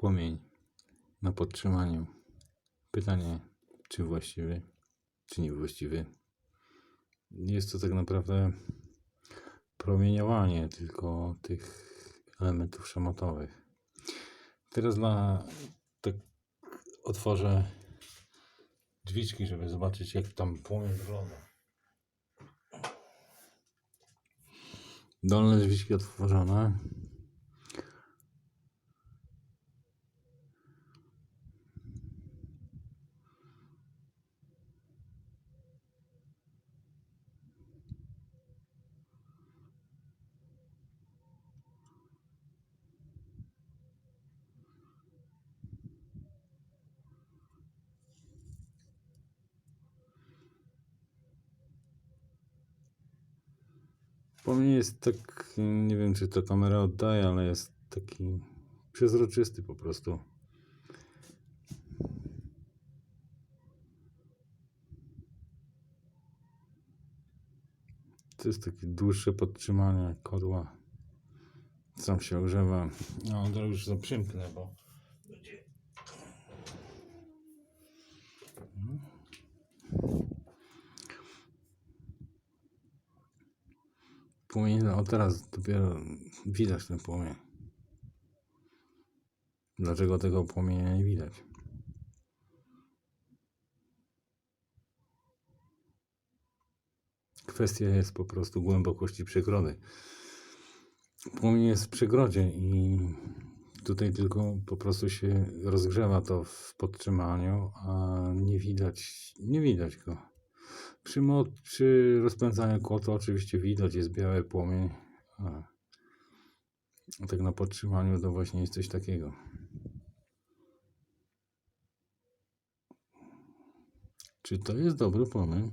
płomień na podtrzymaniu. Pytanie, czy właściwy, czy niewłaściwy. Jest to tak naprawdę promieniowanie tylko tych elementów szamotowych. Teraz dla tak otworzę drzwiczki, żeby zobaczyć jak tam płomień wygląda. Dolne drzwiczki otworzone. Płomień jest tak, nie wiem czy to kamera oddaje, ale jest taki przezroczysty po prostu. To jest takie dłuższe podtrzymanie kodła. Sam się ogrzewa. No, to już zaprzymknę, bo Płomień, o teraz dopiero widać ten płomień. Dlaczego tego płomienia nie widać? Kwestia jest po prostu głębokości przegrody. Płomień jest w przegrodzie i tutaj tylko po prostu się rozgrzewa to w podtrzymaniu, a nie widać, nie widać go. Przy, przy rozpędzaniu kotła oczywiście widać, jest biały płomień. A tak na podtrzymaniu to właśnie jest coś takiego. Czy to jest dobry płomień?